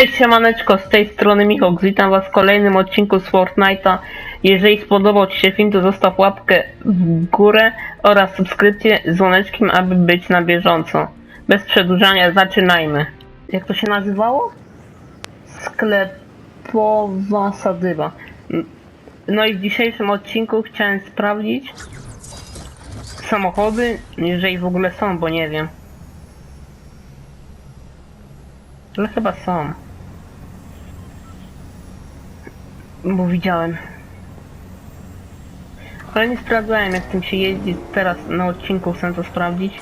Cześć siemaneczko, z tej strony Michał, witam was w kolejnym odcinku z Fortnite'a. Jeżeli spodobał ci się film, to zostaw łapkę w górę oraz subskrypcję z dzwoneczkiem, aby być na bieżąco. Bez przedłużania, zaczynajmy. Jak to się nazywało? Sklepowa sadyba. No i w dzisiejszym odcinku chciałem sprawdzić samochody, jeżeli w ogóle są, bo nie wiem. Ale chyba są. Bo widziałem. Ale nie sprawdzałem jak tym się jeździ. Teraz na odcinku chcę to sprawdzić.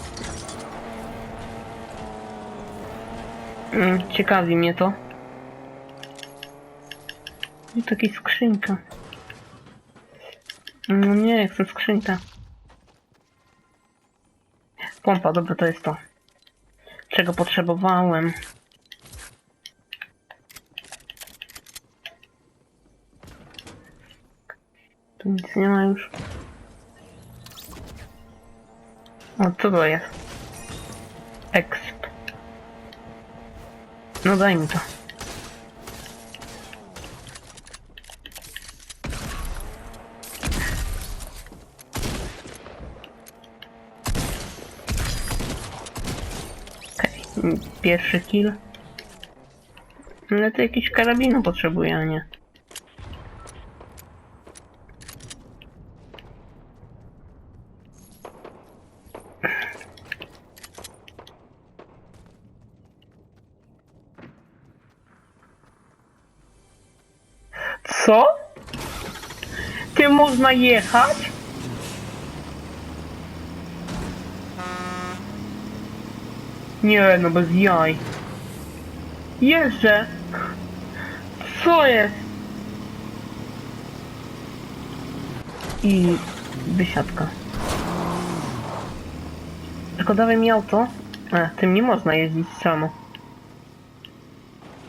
Mm, Ciekawi mnie to. I taka skrzynka. No nie, chcę skrzynkę. Pompa, dobra, to jest to. Czego potrzebowałem. Tu nic nie ma już. O, co to jest? Exp. No daj mi to. Okej, pierwszy kill. Ale to jakiś karabinu potrzebuje, a nie. Co? Można jechać? Nie, no bez jaj. Jeżdżę. Co jest? I wysiadka. Tylko dawaj mi auto. E, tym nie można jeździć samo.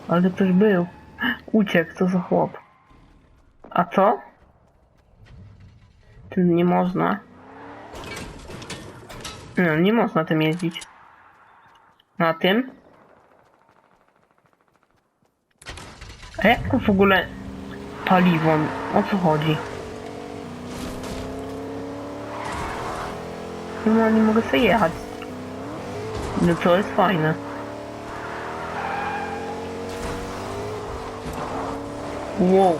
Ale ktoś był. Uciekł, co za chłop. A co? Tym nie można. No, nie można tym jeździć. Na tym? A jak to w ogóle paliwo? O co chodzi? No nie mogę sobie jechać. No to jest fajne. Wow.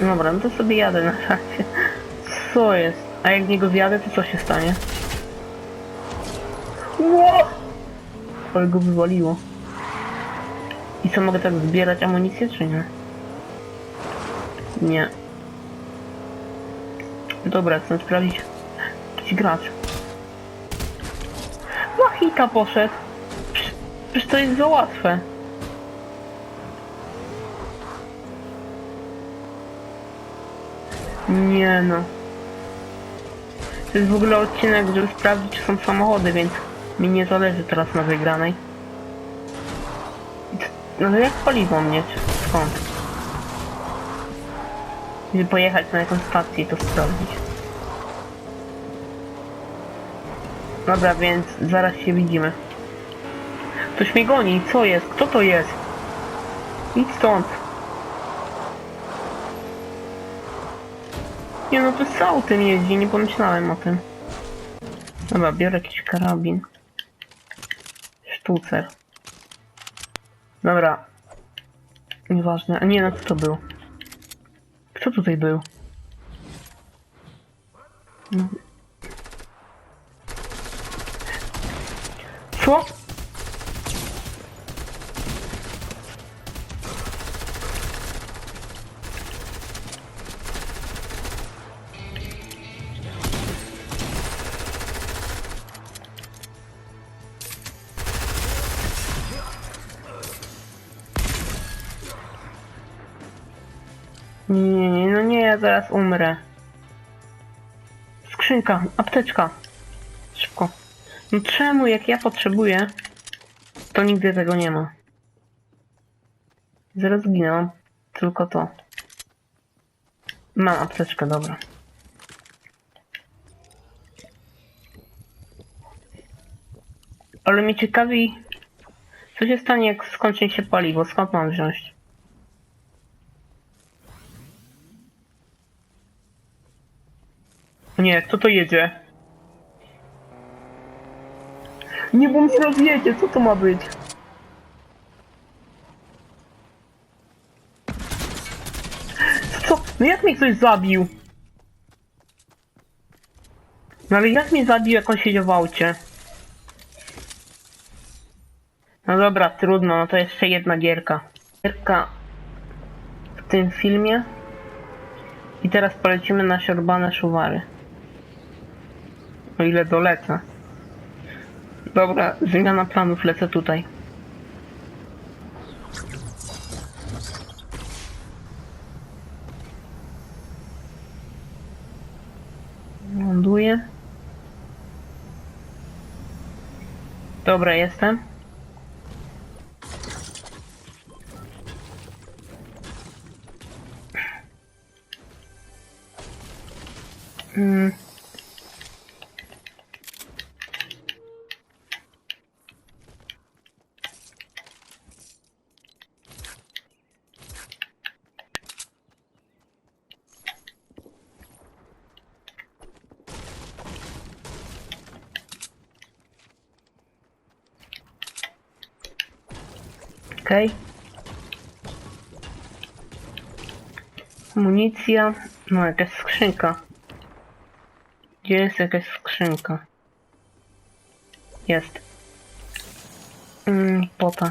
Dobra, no to sobie jadę na razie. Co jest? A jak w niego wjadę, to co się stanie? Wow! Ale go wywaliło. I co, mogę tak zbierać amunicję, czy nie? Nie. Dobra, chcę sprawdzić. Jakiś gracz. No hita poszedł. Przecież to jest za łatwe. Nie no. To jest w ogóle odcinek, żeby sprawdzić, czy są samochody, więc mi nie zależy teraz na wygranej. No to jak paliwo mieć? Skąd? Żeby pojechać na jakąś stację i to sprawdzić. Dobra, więc zaraz się widzimy. Ktoś mnie goni, co jest? Kto to jest? Idź stąd. Nie no, to z autem jeździ, nie pomyślałem o tym. Dobra, biorę jakiś karabin. Sztucer. Dobra. Nieważne. A nie, no co to był? Kto tutaj był? No. Co? Nie, nie, no nie, ja zaraz umrę. Skrzynka, apteczka. Szybko. No czemu, jak ja potrzebuję, to nigdy tego nie ma. Zaraz zginę, tylko to. Mam apteczkę, dobra. Ale mnie ciekawi, Co się stanie, jak skończy się paliwo? Skąd mam wziąć? Nie, kto to jedzie? Nie, bo mi się rozjedzie, co to ma być? Co? No jak mnie ktoś zabił? No ale jak mnie zabił, jak on siedział w aucie? No dobra, trudno, no to jeszcze jedna gierka. Gierka w tym filmie. I teraz polecimy na siorbane szuwary. O ile dolecę. Dobra, zmiana planów, lecę tutaj. Ląduję. Dobra, jestem. Mm. Okej. Amunicja. No, jakaś skrzynka. Gdzie jest jakaś skrzynka? Jest. Mm, pota.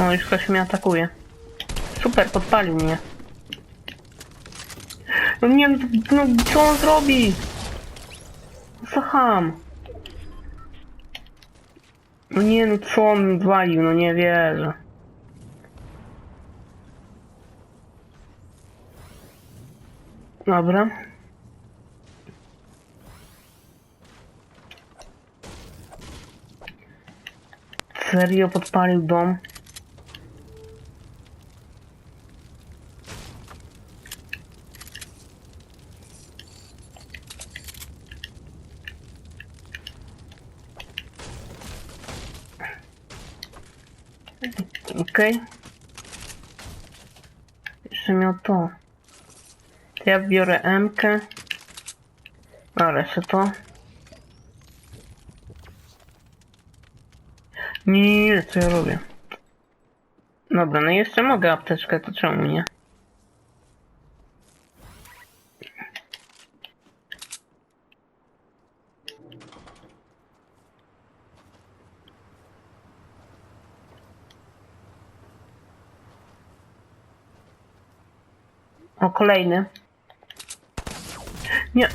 O, już ktoś mnie atakuje. Super, podpalił mnie. No nie, no co on zrobi? Co ham? No nie, no co on walił, no nie wierzę. Dobra. Serio podpalił dom? Okej. Jeszcze miał to. To ja biorę M-kę. Dobra, jeszcze to. Nie, nie, nie, co ja robię? Dobra, no jeszcze mogę apteczkę, to czemu nie? O, kolejny. Nie.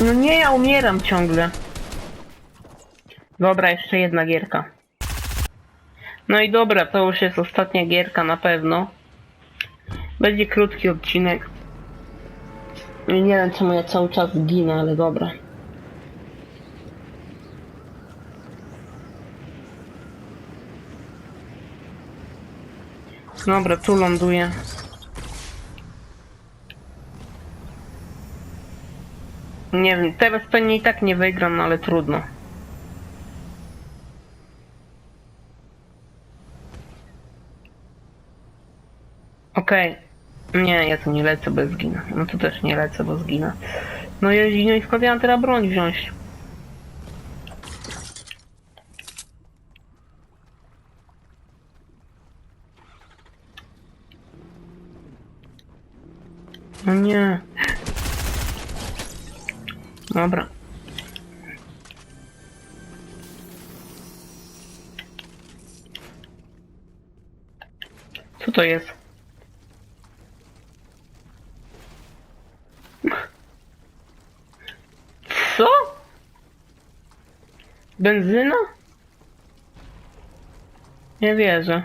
No nie, ja umieram ciągle. Dobra, jeszcze jedna gierka. No i dobra, to już jest ostatnia gierka na pewno. Będzie krótki odcinek. Nie wiem czemu ja cały czas ginę, ale dobra. Dobra, tu ląduję. Nie wiem, teraz pewnie i tak nie wygram, no ale trudno. Okej. Nie, ja tu nie lecę, bo zginę. No tu też nie lecę, bo zginę. No i, no i skąd teraz broń wziąć? No nie. Dobra. Co to jest? Co? Benzyna? Nie wierzę.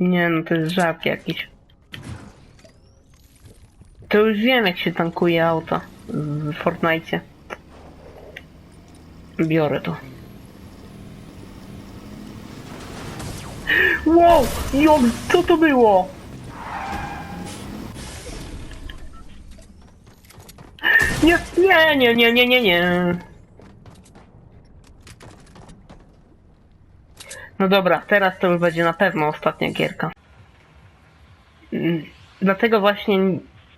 Nie no, to jest żart jakiś. To już wiem jak się tankuje auto w Fortnite. Biorę to. Wow! Jo, co to było? Nie, nie, nie, nie, nie, nie, nie. No dobra, teraz to już będzie na pewno ostatnia gierka. Mm, Dlatego właśnie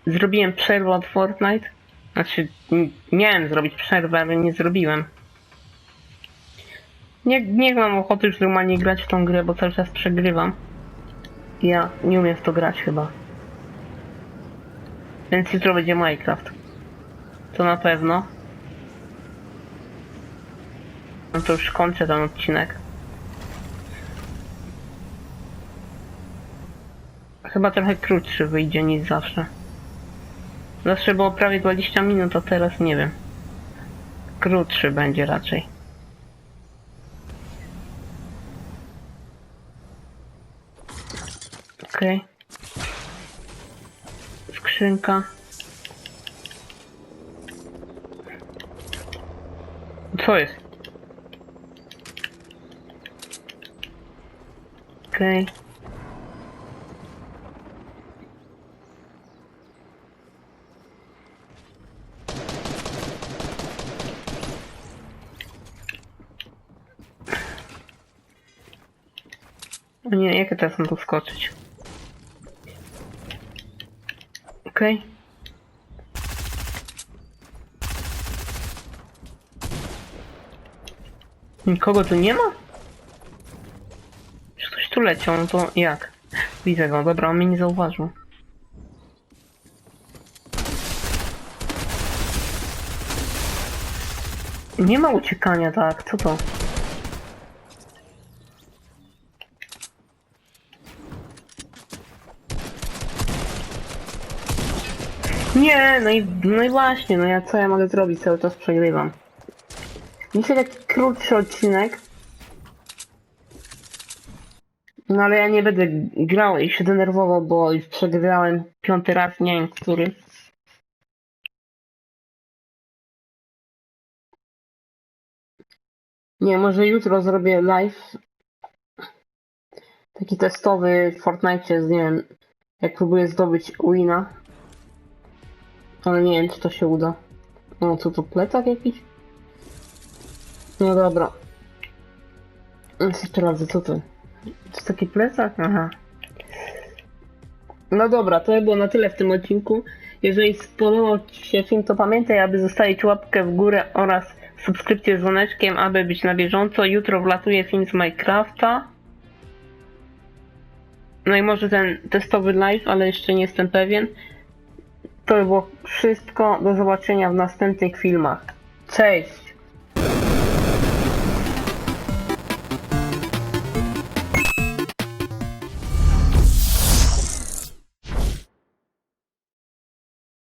zrobiłem przerwę od Fortnite. Znaczy, miałem zrobić przerwę, ale nie zrobiłem. Nie, nie mam ochoty już normalnie grać w tą grę, bo cały czas przegrywam. Ja nie umiem w to grać chyba. Więc jutro będzie Minecraft. To na pewno. No to już kończę ten odcinek. Chyba trochę krótszy wyjdzie niż zawsze. Zawsze było prawie 20 minut, a teraz nie wiem. Krótszy będzie raczej. Okej. Skrzynka. Co jest? Okej. O teraz mam tu skoczyć? Okej. Nikogo tu nie ma? Czy ktoś tu leciał? No to jak? Widzę go, dobra, on mnie nie zauważył. Nie ma uciekania, tak, co to? Nie, no i, no i właśnie, no ja co ja mogę zrobić, cały czas przegrywam. Dzisiaj taki krótszy odcinek. No ale ja nie będę grał i się denerwował, bo już przegrałem piąty raz, nie wiem który. Nie, może jutro zrobię live. Taki testowy w Fortnite, z nie wiem, jak próbuję zdobyć wina. Ale nie wiem, czy to się uda. No, co to, plecak jakiś? No dobra. Raz, co to? To taki plecak? Aha. No dobra, to było na tyle w tym odcinku. Jeżeli spodobał Ci się film, to pamiętaj, aby zostawić łapkę w górę oraz subskrypcję z dzwoneczkiem, aby być na bieżąco. Jutro wlatuje film z Minecrafta. No i może ten testowy live, ale jeszcze nie jestem pewien. To by było wszystko. Do zobaczenia w następnych filmach. Cześć!